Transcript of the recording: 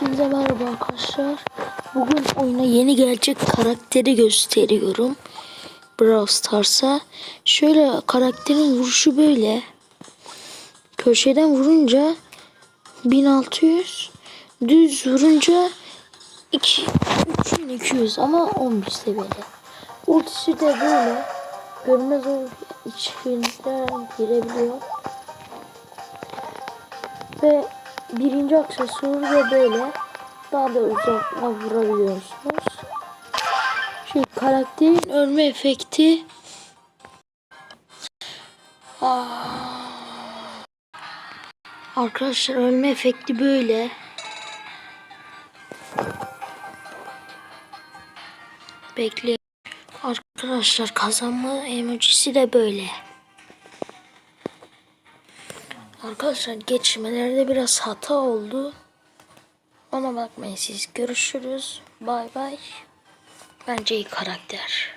Hepinize merhaba arkadaşlar. Bugün oyuna yeni gelecek karakteri gösteriyorum. Brawl Stars'a. Şöyle karakterin vuruşu böyle. Köşeden vurunca 1600. Düz vurunca 2, 3200 ama 11 seviyede. Ultisi de böyle. Görmez o içinden girebiliyor. Ve birinci aksesuarı da böyle. Daha da uzakla vurabiliyorsunuz. Şu karakterin ölme efekti. Aa. Arkadaşlar ölme efekti böyle. Bekle. Arkadaşlar kazanma emojisi de böyle. Arkadaşlar geçirmelerde biraz hata oldu. Ona bakmayın siz. Görüşürüz. Bay bay. Bence iyi karakter.